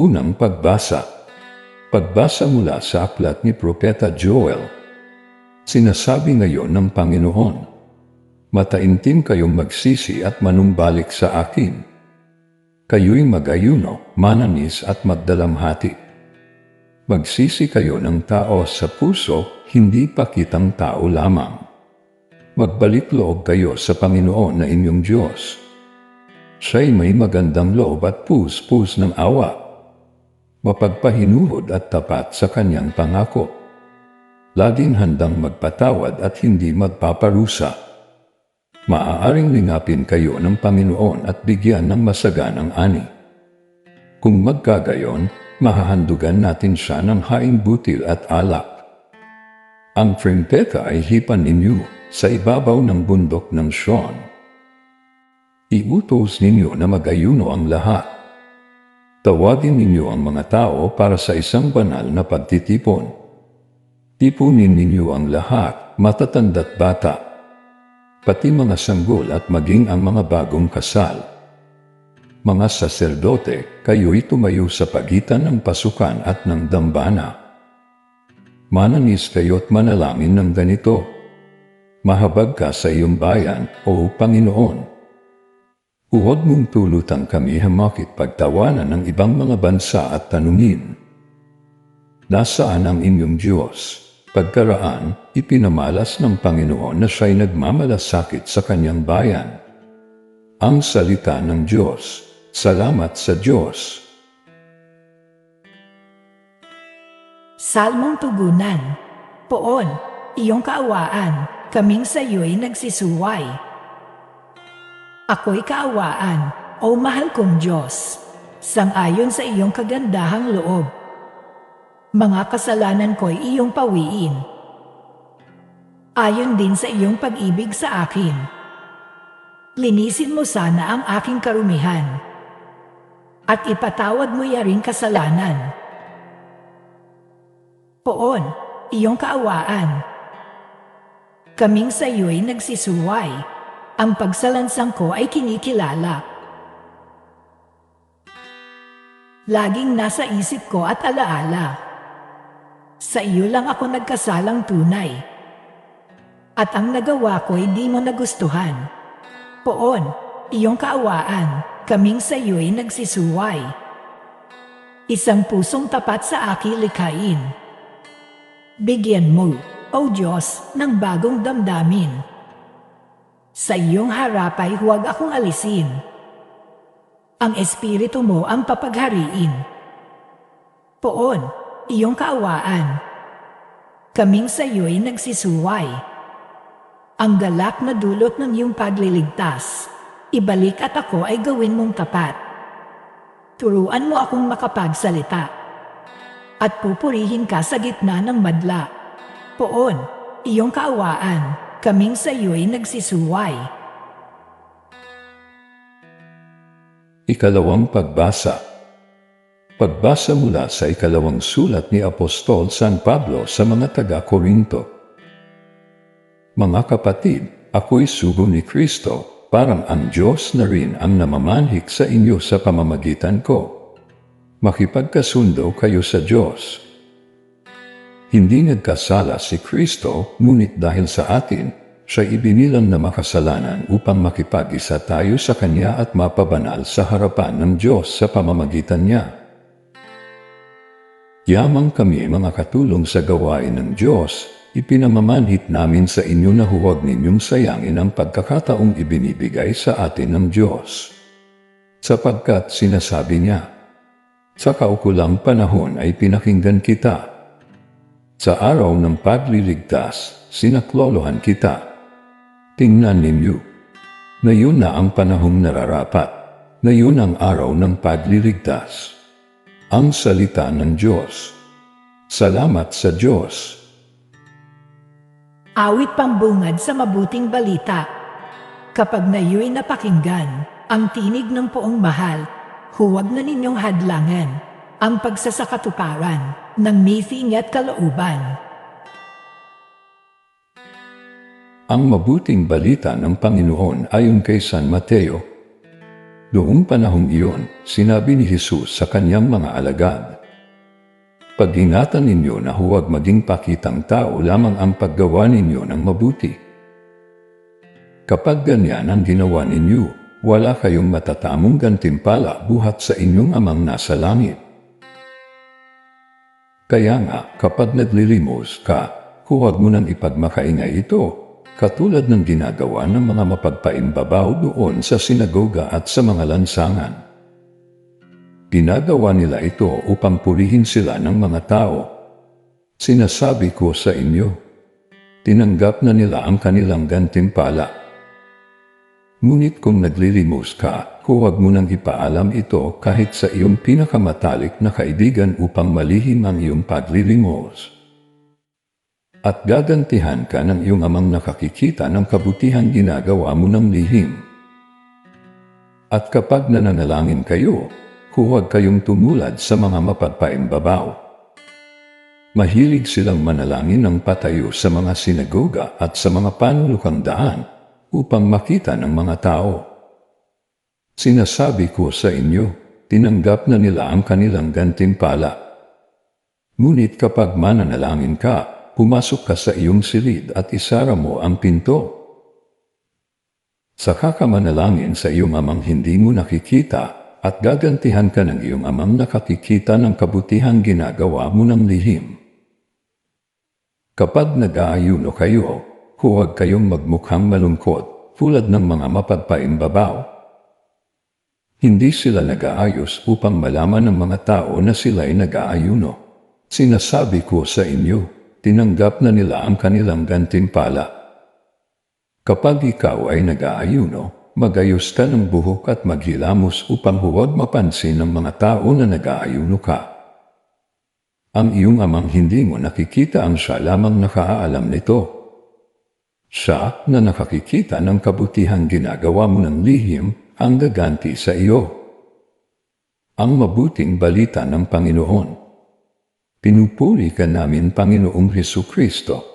Unang pagbasa. Pagbasa mula sa aklat ni Propeta Joel. Sinasabi ngayon ng Panginoon, Mataintim kayong magsisi at manumbalik sa akin. Kayo'y magayuno, mananis at magdalamhati. Magsisi kayo ng tao sa puso, hindi pa kitang tao lamang. Magbalik loob kayo sa Panginoon na inyong Diyos. Siya'y may magandang loob at pus-pus ng awa mapagpahinuhod at tapat sa kanyang pangako. Laging handang magpatawad at hindi magpaparusa. Maaaring lingapin kayo ng Panginoon at bigyan ng masaganang ani. Kung magkagayon, mahahandugan natin siya ng haing butil at alak. Ang trimpeta ay hipan ninyo sa ibabaw ng bundok ng Sean. Iutos ninyo na magayuno ang lahat Tawagin ninyo ang mga tao para sa isang banal na pagtitipon. Tipunin ninyo ang lahat, matatanda't bata, pati mga sanggol at maging ang mga bagong kasal. Mga saserdote, kayo'y tumayo sa pagitan ng pasukan at ng dambana. Mananis kayo't manalangin ng ganito. Mahabag ka sa iyong bayan, O Panginoon, Huwag mong tulutan kami hamakit pagtawanan ng ibang mga bansa at tanungin. Nasaan ang inyong Diyos? Pagkaraan, ipinamalas ng Panginoon na siya'y nagmamalasakit sa kanyang bayan. Ang salita ng Diyos. Salamat sa Diyos. Salmong Tugunan Poon, iyong kaawaan, kaming sa iyo'y nagsisuway. Ako'y kaawaan, o mahal kong Diyos, sangayon sa iyong kagandahang loob. Mga kasalanan ko'y iyong pawiin. Ayon din sa iyong pag-ibig sa akin. Linisin mo sana ang aking karumihan. At ipatawad mo yaring kasalanan. Poon, iyong kaawaan. Kaming sa iyo'y nagsisuway ang pagsalansang ko ay kinikilala. Laging nasa isip ko at alaala. Sa iyo lang ako nagkasalang tunay. At ang nagawa ko ay di mo nagustuhan. Poon, iyong kaawaan, kaming sa iyo'y nagsisuway. Isang pusong tapat sa aking likhain. Bigyan mo, O Diyos, ng bagong damdamin sa iyong harap ay huwag akong alisin. Ang espiritu mo ang papaghariin. Poon, iyong kaawaan. Kaming sa iyo'y nagsisuway. Ang galak na dulot ng iyong pagliligtas. Ibalik at ako ay gawin mong tapat. Turuan mo akong makapagsalita. At pupurihin ka sa gitna ng madla. Poon, iyong kaawaan kaming sa iyo'y nagsisuway. Ikalawang pagbasa Pagbasa mula sa ikalawang sulat ni Apostol San Pablo sa mga taga-Korinto. Mga kapatid, ako'y sugo ni Kristo, parang ang Diyos na rin ang namamanhik sa inyo sa pamamagitan ko. Makipagkasundo kayo sa Diyos hindi nagkasala si Kristo, ngunit dahil sa atin, siya ibinilang na makasalanan upang makipag-isa tayo sa Kanya at mapabanal sa harapan ng Diyos sa pamamagitan niya. Yamang kami mga katulong sa gawain ng Diyos, ipinamamanhit namin sa inyo na huwag ninyong sayangin ang pagkakataong ibinibigay sa atin ng Diyos. Sapagkat sinasabi niya, sa kaukulang panahon ay pinakinggan kita sa araw ng pagliligtas, sinaklolohan kita. Tingnan ninyo. Ngayon na ang panahong nararapat. Ngayon ang araw ng pagliligtas. Ang salita ng Diyos. Salamat sa Diyos. Awit pambungad sa mabuting balita. Kapag na iyo'y napakinggan, ang tinig ng poong mahal, huwag na ninyong hadlangan ang pagsasakatuparan ng meeting at kalooban. Ang mabuting balita ng Panginoon ayon kay San Mateo. Noong panahong iyon, sinabi ni Jesus sa kanyang mga alagad, Pag-ingatan ninyo na huwag maging pakitang tao lamang ang paggawa ninyo ng mabuti. Kapag ganyan ang ginawa ninyo, wala kayong matatamong gantimpala buhat sa inyong amang nasa langit. Kaya nga, kapag naglilimos ka, huwag mo nang ipagmakaingay ito, katulad ng ginagawa ng mga mapagpaimbabaw doon sa sinagoga at sa mga lansangan. Ginagawa nila ito upang purihin sila ng mga tao. Sinasabi ko sa inyo, tinanggap na nila ang kanilang gantimpala. Ngunit kung naglilimos ka, huwag mo nang ipaalam ito kahit sa iyong pinakamatalik na kaibigan upang malihim ang iyong paglilimos. At gagantihan ka ng iyong amang nakakikita ng kabutihan ginagawa mo ng lihim. At kapag nananalangin kayo, huwag kayong tumulad sa mga mapagpaimbabaw. Mahilig silang manalangin ng patayo sa mga sinagoga at sa mga panulukang daan upang makita ng mga tao. Sinasabi ko sa inyo, tinanggap na nila ang kanilang gantimpala. Ngunit kapag mananalangin ka, pumasok ka sa iyong silid at isara mo ang pinto. Saka ka manalangin sa iyong amang hindi mo nakikita at gagantihan ka ng iyong amang nakakikita ng kabutihan ginagawa mo ng lihim. Kapag nag-aayuno kayo, huwag kayong magmukhang malungkot tulad ng mga mapagpaimbabaw. Hindi sila nag-aayos upang malaman ng mga tao na sila'y nag-aayuno. Sinasabi ko sa inyo, tinanggap na nila ang kanilang gantimpala. Kapag ikaw ay nag-aayuno, magayos ka ng buhok at maghilamos upang huwag mapansin ng mga tao na nag-aayuno ka. Ang iyong amang hindi mo nakikita ang siya lamang nakaalam nito. Siya na nakakikita ng kabutihang ginagawa mo ng lihim ang gaganti sa iyo. Ang mabuting balita ng Panginoon. Pinupuri ka namin Panginoong Heso Kristo